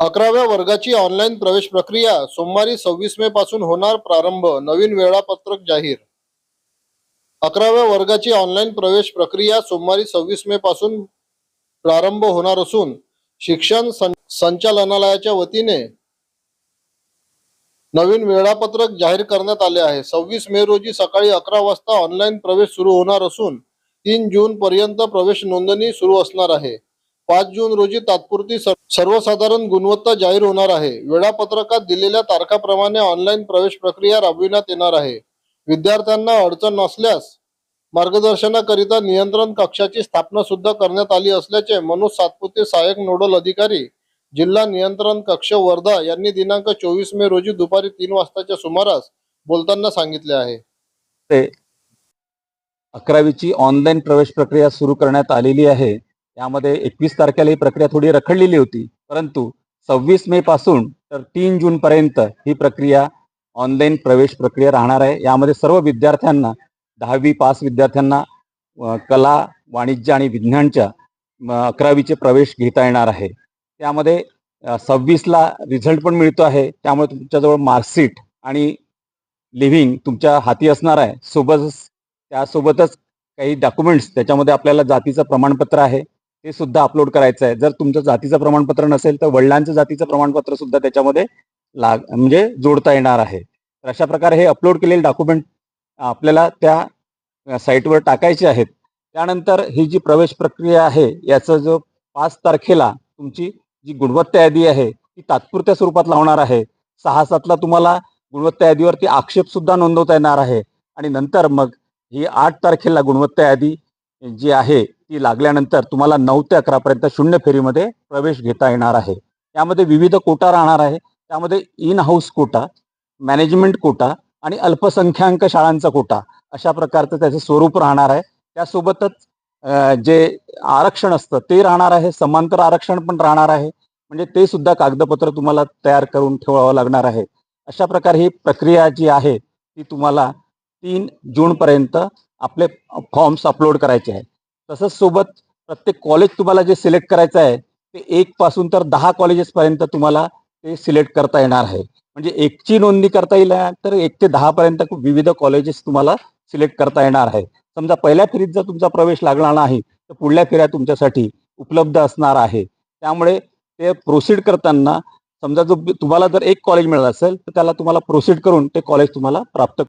अकराव्या वर्गाची ऑनलाईन प्रवेश प्रक्रिया सोमवारी सव्वीस मे पासून होणार प्रारंभ. नवीन वेळापत्रक जाहीर. अकराव्या वर्गाची ऑनलाईन प्रवेश प्रक्रिया सोमवारी सव्वीस मे पासून प्रारंभ होणार असून शिक्षण सं- संचालनालयाच्या वतीने नवीन वेळापत्रक जाहीर करण्यात आले आहे. सव्वीस मे रोजी सकाळी अकरा वाजता ऑनलाईन प्रवेश सुरू होणार असून तीन जून पर्यंत प्रवेश नोंदणी सुरू असणार आहे. पाच जून रोजी तात्पुरती सर्वसाधारण गुणवत्ता जाहीर होणार आहे. वेळापत्रकात दिलेल्या तारखाप्रमाणे ऑनलाईन प्रवेश प्रक्रिया राबविण्यात येणार आहे. विद्यार्थ्यांना अडचण नसल्यास मार्गदर्शनाकरिता नियंत्रण कक्षाची स्थापना सुद्धा करण्यात आली असल्याचे मनोज सातपुते सहाय्यक नोडल अधिकारी जिल्हा नियंत्रण कक्ष वर्धा यांनी दिनांक चोवीस मे रोजी दुपारी तीन वाजताच्या सुमारास बोलताना सांगितले आहे. अकरावीची ऑनलाईन प्रवेश प्रक्रिया सुरू करण्यात आलेली आहे. यामध्ये एकवीस तारखेला ही प्रक्रिया थोडी रखडलेली होती. परंतु सव्वीस मे पासून तर तीन जून पर्यंत ही प्रक्रिया ऑनलाईन प्रवेश प्रक्रिया राहणार आहे. यामध्ये सर्व विद्यार्थ्यांना दहावी पास विद्यार्थ्यांना कला वाणिज्य आणि विज्ञानच्या अकरावीचे प्रवेश घेता येणार आहे. त्यामध्ये सव्वीसला रिझल्ट पण मिळतो आहे. त्यामुळे तुमच्याजवळ मार्कशीट आणि लिव्हिंग तुमच्या हाती असणार आहे. सोबतच त्यासोबतच काही डॉक्युमेंट्स त्याच्यामध्ये आपल्याला जातीचं प्रमाणपत्र आहे. ते सुद्धा अपलोड करायचं आहे. जर तुमचं जातीचं प्रमाणपत्र नसेल तर वडिलांचं जातीचं प्रमाणपत्र सुद्धा त्याच्यामध्ये लाग म्हणजे जोडता येणार आहे. तर अशा प्रकारे हे अपलोड केलेले डॉक्युमेंट आपल्याला त्या साईटवर टाकायचे आहेत. त्यानंतर ही जी प्रवेश प्रक्रिया आहे याचा जो पाच तारखेला तुमची जी गुणवत्ता यादी आहे ती तात्पुरत्या स्वरूपात लावणार आहे. सहा सातला तुम्हाला गुणवत्ता यादीवरती आक्षेप सुद्धा नोंदवता येणार आहे. आणि नंतर मग ही आठ तारखेला गुणवत्ता यादी जी आहे ती लागल्यानंतर तुम्हाला नऊ ते अकरापर्यंत शून्य फेरीमध्ये प्रवेश घेता येणार आहे. यामध्ये विविध कोटा राहणार आहे. त्यामध्ये in house quota management quota आणि अल्पसंख्याक शाळांचा कोटा अशा प्रकारचं त्याचं स्वरूप राहणार आहे. त्यासोबतच जे आरक्षण असतं ते राहणार आहे. समांतर आरक्षण पण राहणार आहे. म्हणजे ते सुद्धा कागदपत्र तुम्हाला तयार करून ठेवावं लागणार आहे. अशा प्रकारे ही प्रक्रिया जी आहे ती तुम्हाला तीन जूनपर्यंत आपले फॉर्म्स अपलोड करायचे आहेत. तसंच सोबत प्रत्येक कॉलेज तुम्हाला जे सिलेक्ट करायचं आहे ते एक पासून तर दहा कॉलेजेसपर्यंत तुम्हाला ते सिलेक्ट करता येणार आहे. म्हणजे एकची नोंदणी करता येईल तर एक ते दहापर्यंत विविध कॉलेजेस तुम्हाला सिलेक्ट करता येणार आहे. समजा पहिल्या फेरीत जर तुमचा प्रवेश लागला नाही तर पुढल्या फेऱ्या तुमच्यासाठी उपलब्ध असणार आहे. त्यामुळे ते प्रोसीड करताना समजा जो तुम्हाला जर एक कॉलेज मिळालं असेल तर त्याला तुम्हाला प्रोसीड करून ते कॉलेज तुम्हाला प्राप्त